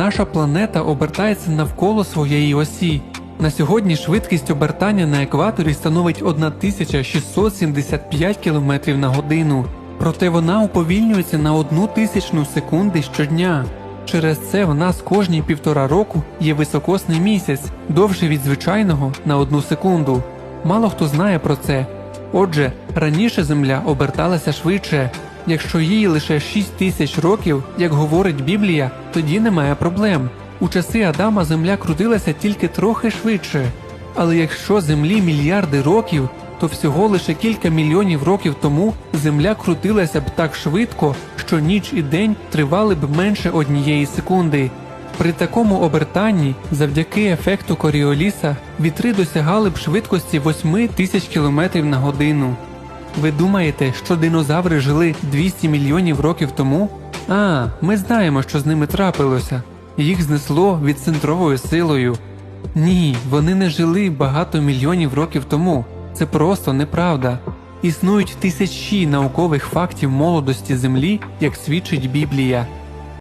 Наша планета обертається навколо своєї осі. На сьогодні швидкість обертання на екваторі становить 1675 км на годину, проте вона уповільнюється на одну тисячну секунди щодня. Через це в нас кожні півтора року є високосний місяць, довший від звичайного на одну секунду. Мало хто знає про це. Отже, раніше Земля оберталася швидше. Якщо їй лише 6 тисяч років, як говорить Біблія, тоді немає проблем. У часи Адама Земля крутилася тільки трохи швидше. Але якщо Землі мільярди років, то всього лише кілька мільйонів років тому Земля крутилася б так швидко, що ніч і день тривали б менше однієї секунди. При такому обертанні, завдяки ефекту Коріоліса, вітри досягали б швидкості 8 тисяч км на годину. Ви думаєте, що динозаври жили 200 мільйонів років тому? А, ми знаємо, що з ними трапилося. Їх знесло відцентровою силою. Ні, вони не жили багато мільйонів років тому. Це просто неправда. Існують тисячі наукових фактів молодості Землі, як свідчить Біблія.